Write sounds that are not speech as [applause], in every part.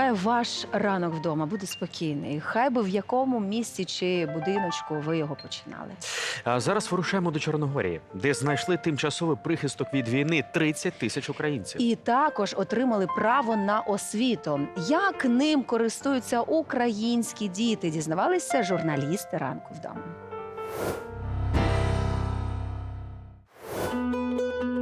нехай ваш ранок вдома буде спокійний. Хай би в якому місці чи будиночку ви його починали. А зараз вирушаємо до Чорногорії, де знайшли тимчасовий прихисток від війни 30 тисяч українців. І також отримали право на освіту. Як ним користуються українські діти? Дізнавалися журналісти ранку вдома.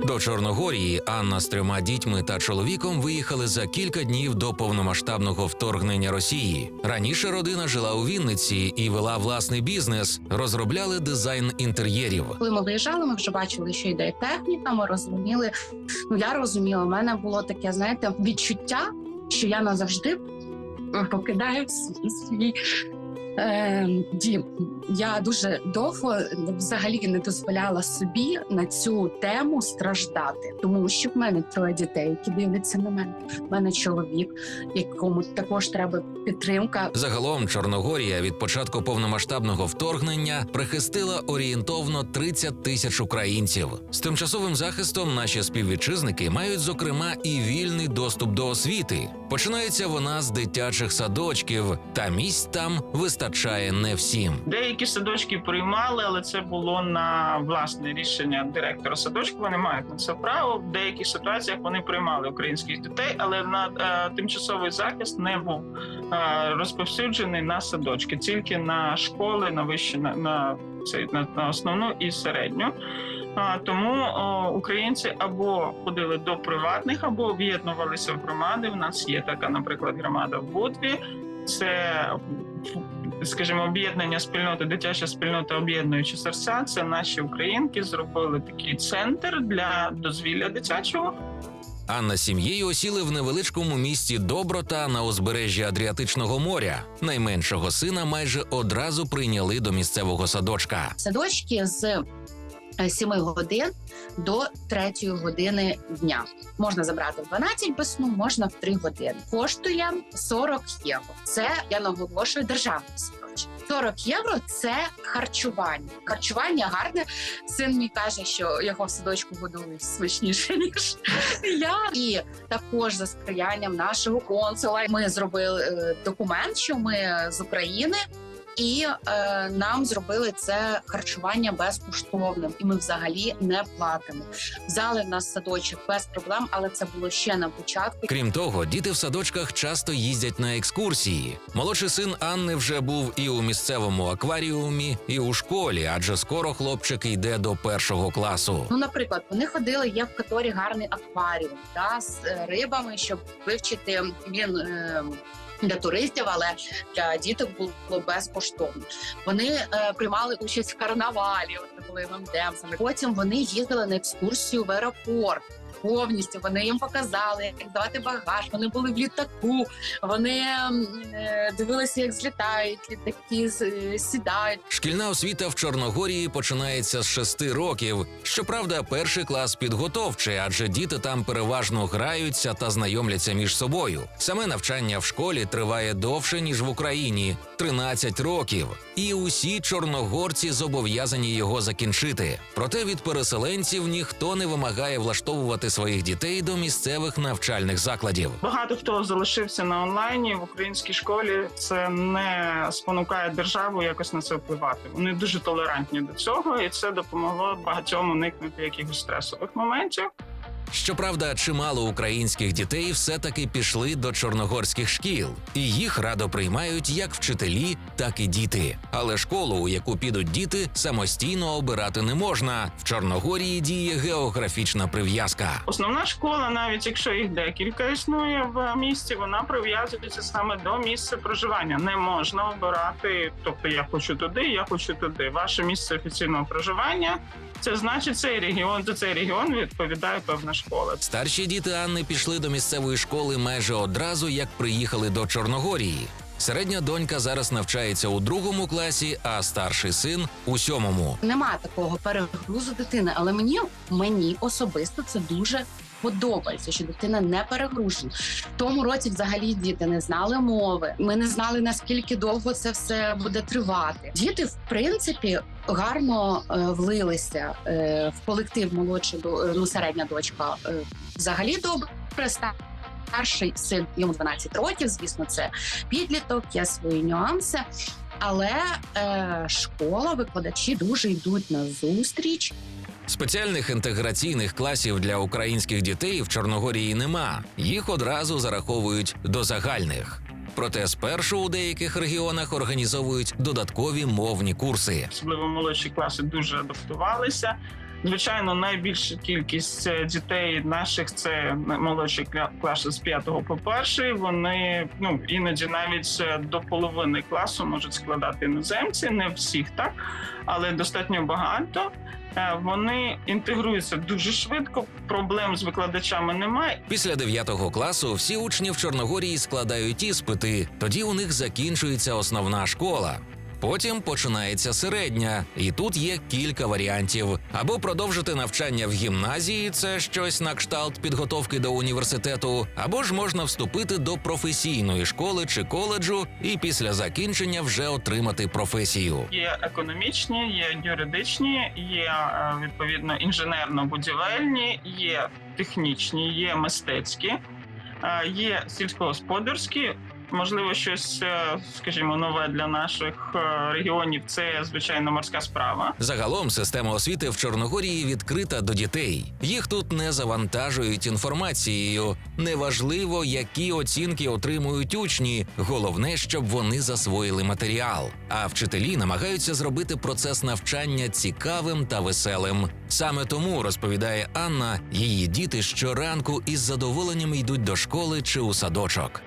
До Чорногорії Анна з трьома дітьми та чоловіком виїхали за кілька днів до повномасштабного вторгнення Росії. Раніше родина жила у Вінниці і вела власний бізнес, розробляли дизайн інтер'єрів. Коли ми виїжджали, ми вже бачили, що йде техніка. Ми розуміли. Ну я розуміла, у мене було таке, знаєте, відчуття, що я назавжди покидаю свій е, дім. Я дуже довго взагалі не дозволяла собі на цю тему страждати, тому що в мене троє дітей, які дивляться на мене. У мене чоловік, якому також треба підтримка. Загалом Чорногорія від початку повномасштабного вторгнення прихистила орієнтовно 30 тисяч українців. З тимчасовим захистом наші співвітчизники мають зокрема і вільний доступ до освіти. Починається вона з дитячих садочків, та місць там вистачає не всім. Деякі садочки приймали, але це було на власне рішення директора садочку. Вони мають на це право. В деяких ситуаціях вони приймали українських дітей, але на е, тимчасовий захист не був е, розповсюджений на садочки, тільки на школи, на вищі на, на, цей, на, на основну і середню. А, тому о, українці або ходили до приватних, або об'єднувалися в громади. У нас є така, наприклад, громада в Будві. Це скажімо, об'єднання спільноти, дитяча спільнота об'єднуючи серця. Це наші українки зробили такий центр для дозвілля дитячого. Анна з сім'єю осіли в невеличкому місті Доброта на узбережжі Адріатичного моря. Найменшого сина майже одразу прийняли до місцевого садочка. садочки з 7 годин до 3 години дня. Можна забрати в 12 без сну, можна в 3 години. Коштує 40 євро. Це я наголошую державний садочок. 40 євро це харчування. Харчування гарне. Син мій каже, що його в садочку годують смачніше [laughs] ніж я. І також за сприянням нашого консула ми зробили е, документ, що ми з України. І е, нам зробили це харчування безкоштовним, і ми взагалі не платимо. Взяли в нас садочок без проблем, але це було ще на початку. Крім того, діти в садочках часто їздять на екскурсії. Молодший син Анни вже був і у місцевому акваріумі, і у школі, адже скоро хлопчик йде до першого класу. Ну, наприклад, вони ходили, є в Каторі гарний акваріум та з е, рибами, щоб вивчити він. Е, для туристів, але для діток було безкоштовно. Вони е, приймали участь в карнавалі, от були мемдемсами. Потім вони їздили на екскурсію в аеропорт. Повністю вони їм показали, як давати багаж. Вони були в літаку. Вони е, дивилися, як злітають літаки, е, сідають. Шкільна освіта в Чорногорії починається з шести років. Щоправда, перший клас підготовчий, адже діти там переважно граються та знайомляться між собою. Саме навчання в школі триває довше ніж в Україні 13 років. І усі чорногорці зобов'язані його закінчити. Проте від переселенців ніхто не вимагає влаштовувати своїх дітей до місцевих навчальних закладів. Багато хто залишився на онлайні в українській школі. Це не спонукає державу якось на це впливати. Вони дуже толерантні до цього, і це допомогло багатьом уникнути якихось стресових моментів. Щоправда, чимало українських дітей все-таки пішли до чорногорських шкіл, і їх радо приймають як вчителі, так і діти. Але школу, у яку підуть діти, самостійно обирати не можна. В Чорногорії діє географічна прив'язка. Основна школа, навіть якщо їх декілька існує в місті, вона прив'язується саме до місця проживання. Не можна обирати, тобто я хочу туди, я хочу туди. Ваше місце офіційного проживання це значить цей регіон. За цей регіон відповідає певна школа. Старші діти Анни пішли до місцевої школи майже одразу, як приїхали до Чорногорії. Середня донька зараз навчається у другому класі, а старший син у сьомому. Нема такого перегрузу дитини, але мені мені особисто це дуже подобається, що дитина не перегружена. В тому році взагалі діти не знали мови. Ми не знали наскільки довго це все буде тривати. Діти, в принципі, гарно е, влилися е, в колектив молодша е, ну, середня дочка. взагалі добре ста- Старший син йому 12 років. Звісно, це підліток, є свої нюанси. Але е, школа, викладачі дуже йдуть на зустріч Спеціальних інтеграційних класів для українських дітей в Чорногорії нема. Їх одразу зараховують до загальних. Проте спершу у деяких регіонах організовують додаткові мовні курси. особливо молодші класи дуже адаптувалися. Звичайно, найбільша кількість е, дітей наших це молодші класи з 5 по 1. Вони ну іноді навіть е, до половини класу можуть складати іноземці, не всіх так, але достатньо багато. Е, Вони інтегруються дуже швидко. Проблем з викладачами немає. Після 9 класу всі учні в Чорногорії складають іспити. Тоді у них закінчується основна школа. Потім починається середня, і тут є кілька варіантів: або продовжити навчання в гімназії, це щось на кшталт підготовки до університету, або ж можна вступити до професійної школи чи коледжу і після закінчення вже отримати професію. Є економічні, є юридичні, є е, відповідно інженерно-будівельні, є технічні, є мистецькі, е, є сільськогосподарські. Можливо, щось, е, скажімо, нове для наших е, регіонів. Це звичайно морська справа. Загалом система освіти в Чорногорії відкрита до дітей. Їх тут не завантажують інформацією. Неважливо, які оцінки отримують учні. Головне, щоб вони засвоїли матеріал. А вчителі намагаються зробити процес навчання цікавим та веселим. Саме тому розповідає Анна, її діти щоранку із задоволенням йдуть до школи чи у садочок.